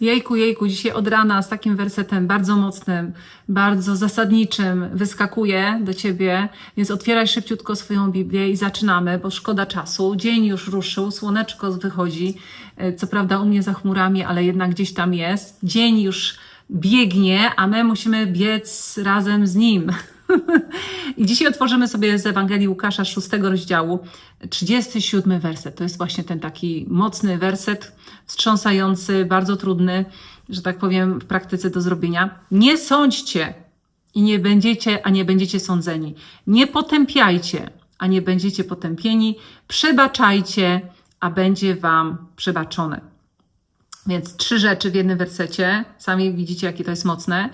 Jejku, jejku, dzisiaj od rana z takim wersetem bardzo mocnym, bardzo zasadniczym wyskakuję do Ciebie, więc otwieraj szybciutko swoją Biblię i zaczynamy, bo szkoda czasu. Dzień już ruszył, słoneczko wychodzi, e, co prawda u mnie za chmurami, ale jednak gdzieś tam jest. Dzień już biegnie, a my musimy biec razem z nim. I dzisiaj otworzymy sobie z Ewangelii Łukasza 6 rozdziału 37 werset. To jest właśnie ten taki mocny werset, wstrząsający, bardzo trudny, że tak powiem, w praktyce do zrobienia. Nie sądźcie i nie będziecie, a nie będziecie sądzeni. Nie potępiajcie, a nie będziecie potępieni. Przebaczajcie, a będzie wam przebaczone. Więc trzy rzeczy w jednym wersecie. Sami widzicie, jakie to jest mocne.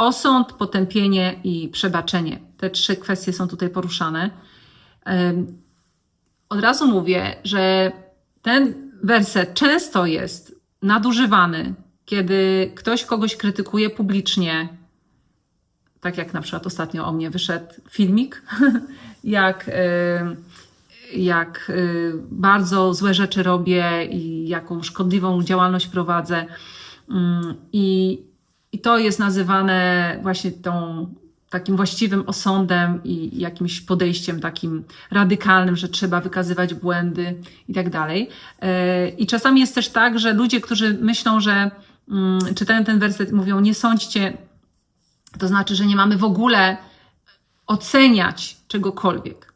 Osąd, potępienie i przebaczenie. Te trzy kwestie są tutaj poruszane. Od razu mówię, że ten werset często jest nadużywany, kiedy ktoś kogoś krytykuje publicznie. Tak jak na przykład ostatnio o mnie wyszedł filmik, jak, jak y, bardzo złe rzeczy robię i jaką szkodliwą działalność prowadzę. Ym, I, I to jest nazywane właśnie tą takim właściwym osądem i jakimś podejściem takim radykalnym, że trzeba wykazywać błędy i tak dalej. E, I czasami jest też tak, że ludzie, którzy myślą, że mm, czytają ten werset, mówią: Nie sądźcie, to znaczy, że nie mamy w ogóle oceniać czegokolwiek.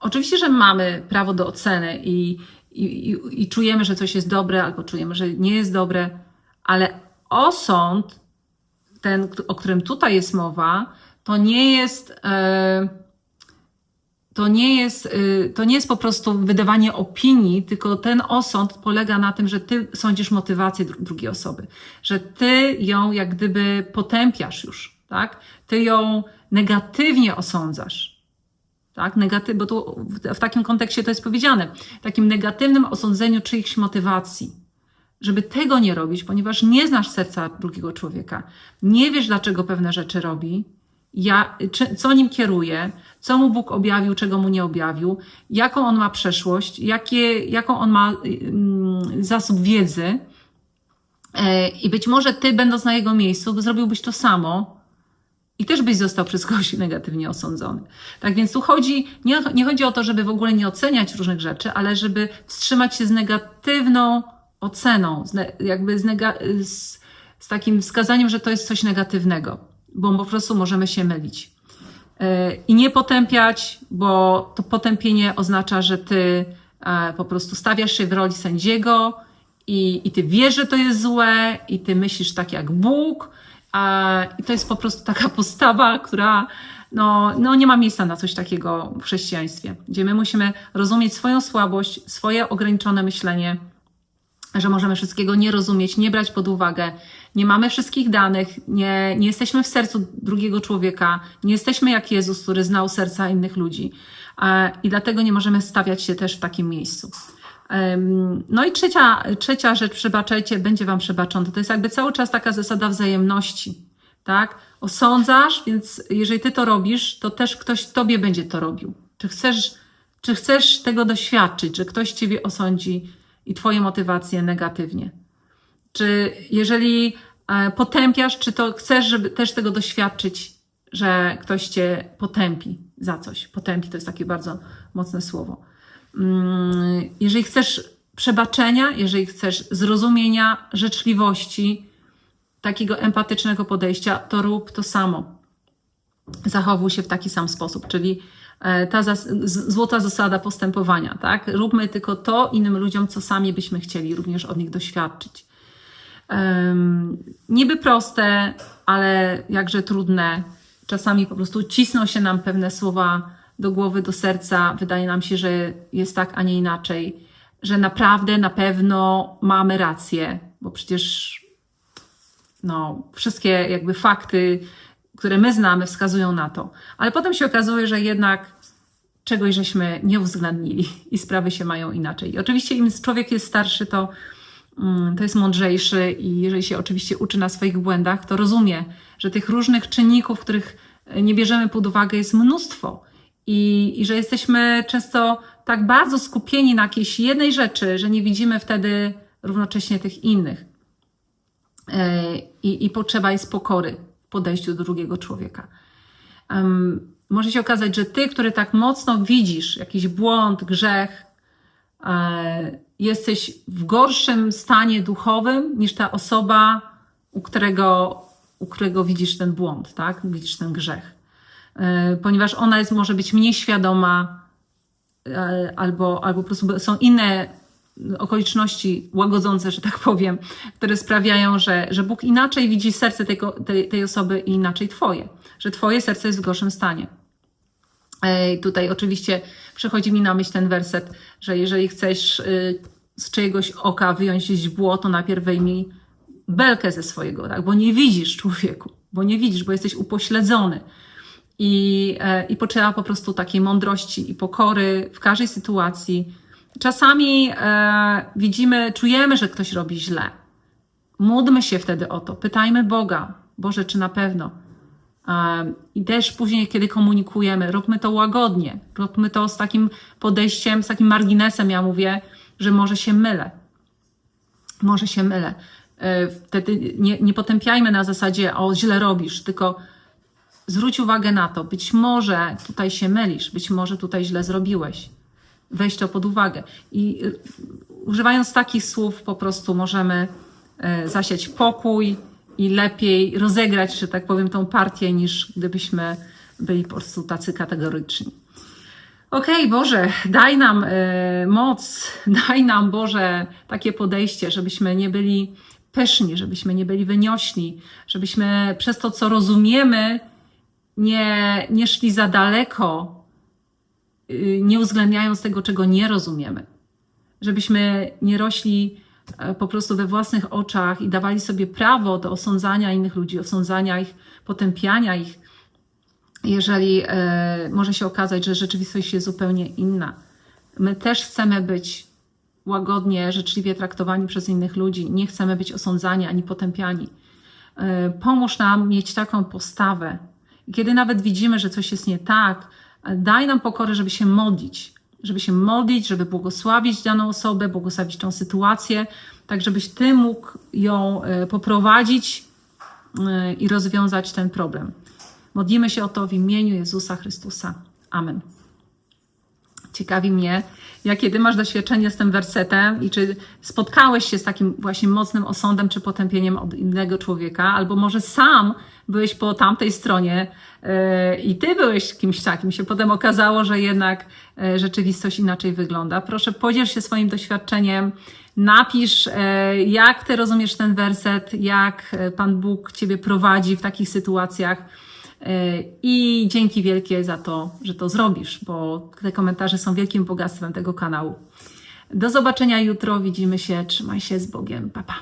Oczywiście, że mamy prawo do oceny i, i, i, i czujemy, że coś jest dobre, albo czujemy, że nie jest dobre, ale osąd, ten, o którym tutaj jest mowa, to nie jest. E, to nie, jest, y, to nie jest po prostu wydawanie opinii, tylko ten osąd polega na tym, że ty sądzisz motywację dru- drugiej osoby, że ty ją jak gdyby potępiasz już, tak? Ty ją negatywnie osądzasz. Tak, negaty, bo tu w, w takim kontekście to jest powiedziane, takim negatywnym osądzeniu czyichś motywacji żeby tego nie robić, ponieważ nie znasz serca drugiego człowieka, nie wiesz, dlaczego pewne rzeczy robi, ja, czy, co nim kieruje, co mu Bóg objawił, czego mu nie objawił, jaką on ma przeszłość, jakie, jaką on ma mm, zasób wiedzy. E, I być może ty, będąc na jego miejscu, zrobiłbyś to samo, i też byś został przez kogoś negatywnie osądzony. Tak więc tu chodzi, nie, nie chodzi o to, żeby w ogóle nie oceniać różnych rzeczy, ale żeby wstrzymać się z negatywną oceną, z, ne, jakby z, nega, z, z takim wskazaniem, że to jest coś negatywnego, bo po prostu możemy się mylić. Yy, I nie potępiać, bo to potępienie oznacza, że ty e, po prostu stawiasz się w roli sędziego i, i ty wiesz, że to jest złe, i ty myślisz tak jak Bóg, a, I to jest po prostu taka postawa, która no, no nie ma miejsca na coś takiego w chrześcijaństwie, gdzie my musimy rozumieć swoją słabość, swoje ograniczone myślenie, że możemy wszystkiego nie rozumieć, nie brać pod uwagę, nie mamy wszystkich danych, nie, nie jesteśmy w sercu drugiego człowieka, nie jesteśmy jak Jezus, który znał serca innych ludzi. E, I dlatego nie możemy stawiać się też w takim miejscu. No i trzecia, trzecia rzecz, przebaczajcie, będzie wam przebaczone. To jest jakby cały czas taka zasada wzajemności, tak? Osądzasz, więc jeżeli ty to robisz, to też ktoś tobie będzie to robił. Czy chcesz, czy chcesz tego doświadczyć, że ktoś ciebie osądzi i twoje motywacje negatywnie? Czy jeżeli e, potępiasz, czy to chcesz, żeby też tego doświadczyć, że ktoś cię potępi za coś? Potępi to jest takie bardzo mocne słowo. Mm, jeżeli chcesz przebaczenia, jeżeli chcesz zrozumienia, życzliwości, takiego empatycznego podejścia, to rób to samo. Zachowuj się w taki sam sposób, czyli ta zas złota zasada postępowania, tak? Róbmy tylko to innym ludziom, co sami byśmy chcieli również od nich doświadczyć. Um, niby proste, ale jakże trudne. Czasami po prostu cisną się nam pewne słowa do głowy, do serca. Wydaje nam się, że jest tak, a nie inaczej, że naprawdę, na pewno mamy rację, bo przecież no, wszystkie jakby fakty, które my znamy, wskazują na to. Ale potem się okazuje, że jednak czegoś żeśmy nie uwzględnili i sprawy się mają inaczej. I oczywiście im człowiek jest starszy, to, mm, to jest mądrzejszy i jeżeli się oczywiście uczy na swoich błędach, to rozumie, że tych różnych czynników, których nie bierzemy pod uwagę, jest mnóstwo. I, I że jesteśmy często tak bardzo skupieni na jakiejś jednej rzeczy, że nie widzimy wtedy równocześnie tych innych. E, i, i potrzeba jest pokory podejściu do drugiego człowieka. Em, może się okazać, że ty, który tak mocno widzisz jakiś błąd, grzech, e, jesteś w gorszym stanie duchowym niż ta osoba, u którego, u którego widzisz ten błąd, tak? Widzisz ten grzech. E, ponieważ ona jest, może być mniej świadoma, e, albo, albo po prostu są inne okoliczności łagodzące, że tak powiem, które sprawiają, że, że Bóg inaczej widzi serce tego, tej, tej osoby i inaczej Twoje, że Twoje serce jest w gorszym stanie. Ej, Tutaj oczywiście przychodzi mi na myśl ten werset, że jeżeli chcesz y, z czyjegoś oka wyjąć źdźbło, to najpierw wyjmij belkę ze swojego, tak? bo nie widzisz człowieku, bo nie widzisz, bo jesteś upośledzony. I, e, I potrzeba po prostu takiej mądrości i pokory w każdej sytuacji. Czasami e, widzimy, czujemy, że ktoś robi źle. Módlmy się wtedy o to, pytajmy Boga, Boże, czy na pewno. Um, I też później, kiedy komunikujemy, róbmy to łagodnie, róbmy to z takim podejściem, z takim marginesem. Ja mówię, że może się mylę. Może się mylę. E, Wtedy nie, nie potępiajmy na zasadzie, o źle robisz, tylko zwróć uwagę na to. Być może tutaj się mylisz, być może tutaj źle zrobiłeś. Weź to pod uwagę. I y, używając takich słów, po prostu możemy e, zasiać pokój i lepiej rozegrać, że tak powiem, tą partię, niż gdybyśmy byli po prostu tacy kategoryczni. Okej, Boże, daj nam e, moc, daj nam, Boże, takie podejście, żebyśmy nie byli pyszni, żebyśmy nie byli wyniośli, żebyśmy przez to, co rozumiemy, nie, nie szli za daleko, nie uwzględniając tego, czego nie rozumiemy. Żebyśmy nie rośli e, po prostu we własnych oczach i dawali sobie prawo do osądzania innych ludzi, osądzania ich, potępiania ich, jeżeli e, może się okazać, że rzeczywistość jest zupełnie inna. My też chcemy być łagodnie, życzliwie traktowani przez innych ludzi, nie chcemy być osądzani ani potępiani. E, pomóż nam mieć taką postawę. Kiedy nawet widzimy, że coś jest nie tak, daj nam pokorę, żeby się modlić, żeby się modlić, żeby błogosławić daną osobę, błogosławić tą sytuację, tak żebyś Ty mógł ją e, poprowadzić e, i rozwiązać ten problem. Modlimy się o to w imieniu Jezusa Chrystusa. Amen. Ciekawi mnie, jakie ty masz doświadczenie z tym wersetem i czy spotkałeś się z takim właśnie mocnym osądem czy potępieniem od innego człowieka, albo może sam byłeś po tamtej stronie yy, i ty byłeś kimś takim, się potem okazało, że jednak yy, rzeczywistość inaczej wygląda. Proszę, podziel się swoim doświadczeniem, napisz, yy, jak ty rozumiesz ten werset, jak Pan Bóg ciebie prowadzi w takich sytuacjach. I dzięki wielkie za to, że to zrobisz, bo te komentarze są wielkim bogactwem tego kanału. Do zobaczenia jutro. Widzimy się. Trzymaj się z Bogiem. Pa, pa.